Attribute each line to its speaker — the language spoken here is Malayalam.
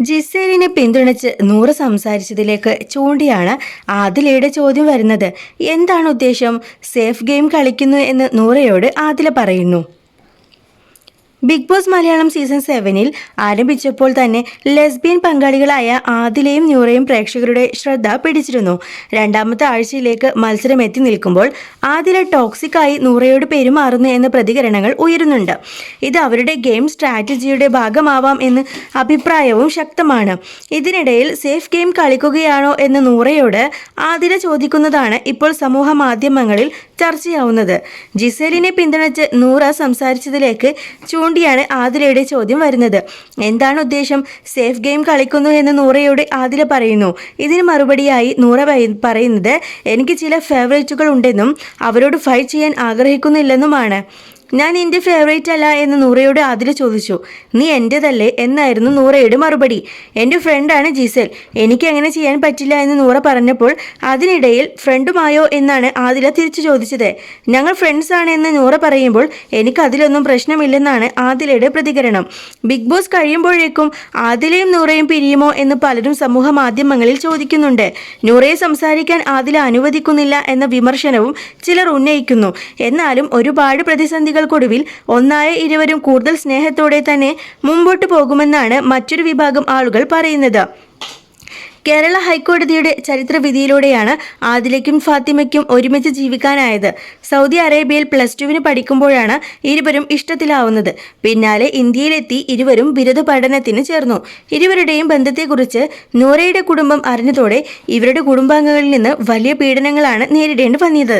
Speaker 1: ജിസേലിനെ പിന്തുണച്ച് നൂറ് സംസാരിച്ചതിലേക്ക് ചൂണ്ടിയാണ് ആദിലയുടെ ചോദ്യം വരുന്നത്. എന്താണ് ഉദ്ദേശം? സേഫ് ഗെയിം കളിക്കുന്നു എന്ന് നൂറയോട് ആദില പറയുന്നു. ബിഗ് ബോസ് മലയാളം സീസൺ സെവനിൽ ആരംഭിച്ചപ്പോൾ തന്നെ ലെസ്ബിയൻ പങ്കാളികളായ ആദിലയും ന്യൂറയും പ്രേക്ഷകരുടെ ശ്രദ്ധ പിടിച്ചിരുന്നു. രണ്ടാമത്തെ ആഴ്ചയിലേക്ക് മത്സരം എത്തി നിൽക്കുമ്പോൾ ആദില ടോക്സിക് ആയി നൂറയോട് പെരുമാറുന്നു എന്ന പ്രതികരണങ്ങൾ ഉയരുന്നുണ്ട്. ഇത് അവരുടെ ഗെയിം സ്ട്രാറ്റജിയുടെ ഭാഗമാവാം എന്ന് അഭിപ്രായവും ശക്തമാണ്. ഇതിനിടയിൽ സേഫ് ഗെയിം കളിക്കുകയാണോ എന്ന് നൂറയോട് ആദില ചോദിക്കുന്നതാണ് ഇപ്പോൾ സമൂഹ മാധ്യമങ്ങളിൽ ചർച്ചയാവുന്നത്. ജിസേലിനെ പിന്തുണച്ച് നൂറ സംസാരിച്ചതിലേക്ക് ചൂണ്ടിയാണ് ആതിരയുടെ ചോദ്യം വരുന്നത്. എന്താണ് ഉദ്ദേശം? സേഫ് ഗെയിം കളിക്കുന്നു എന്ന് നൂറയോട് ആതിര പറയുന്നു. ഇതിന് മറുപടിയായി നൂറ പറയ- പറയുന്നത് എനിക്ക് ചില ഫേവറേറ്റുകൾ ഉണ്ടെന്നും അവരോട് ഫൈറ്റ് ചെയ്യാൻ ആഗ്രഹിക്കുന്നില്ലെന്നുമാണ്. ഞാൻ നിന്റെ ഫേവറേറ്റ് അല്ല എന്ന് നൂറയോട് ആതിര ചോദിച്ചു. നീ എന്റെതല്ലേ എന്നായിരുന്നു നൂറയുടെ മറുപടി. എന്റെ ഫ്രണ്ടാണ് ജിസൽ. എനിക്ക് അങ്ങനെ ചെയ്യാൻ പറ്റില്ല എന്ന് നൂറ പറഞ്ഞപ്പോൾ അതിനിടയിൽ ഫ്രണ്ടുമായോ എന്നാണ് ആതിര തിരിച്ചു ചോദിച്ചത്. ഞങ്ങൾ ഫ്രണ്ട്സ് ആണ് എന്ന് നൂറ പറയുമ്പോൾ എനിക്ക് അതിലൊന്നും പ്രശ്നമില്ലെന്നാണ് ആതിലയുടെ പ്രതികരണം. ബിഗ് ബോസ് കഴിയുമ്പോഴേക്കും ആതിലയും നൂറയും പിരിയുമോ എന്ന് പലരും സമൂഹ മാധ്യമങ്ങളിൽ ചോദിക്കുന്നുണ്ട്. നൂറയെ സംസാരിക്കാൻ ആതില അനുവദിക്കുന്നില്ല എന്ന വിമർശനവും ചിലർ ഉന്നയിക്കുന്നു. എന്നാലും ഒരുപാട് പ്രതിസന്ധികൾക്കൊടുവിൽ ഒന്നായ ഇരുവരും കൂടുതൽ സ്നേഹത്തോടെ തന്നെ മുമ്പോട്ട് പോകുമെന്നാണ് മറ്റൊരു വിഭാഗം ആളുകൾ പറയുന്നത്. കേരള ഹൈക്കോടതിയുടെ ചരിത്രവിധിയിലൂടെയാണ് ആദിലയ്ക്കും ഫാത്തിമയ്ക്കും ഒരുമിച്ച് ജീവിക്കാനായത്. സൗദി അറേബ്യയിൽ പ്ലസ് ടുവിന് പഠിക്കുമ്പോഴാണ് ഇരുവരും ഇഷ്ടത്തിലാവുന്നത്. പിന്നാലെ ഇന്ത്യയിലെത്തി ഇരുവരും ബിരുദ പഠനത്തിന് ചേർന്നു. ഇരുവരുടെയും ബന്ധത്തെക്കുറിച്ച് നൂറയുടെ കുടുംബം അറിഞ്ഞതോടെ ഇവരുടെ കുടുംബാംഗങ്ങളിൽ നിന്ന് വലിയ പീഡനങ്ങളാണ് നേരിടേണ്ടി വന്നത്.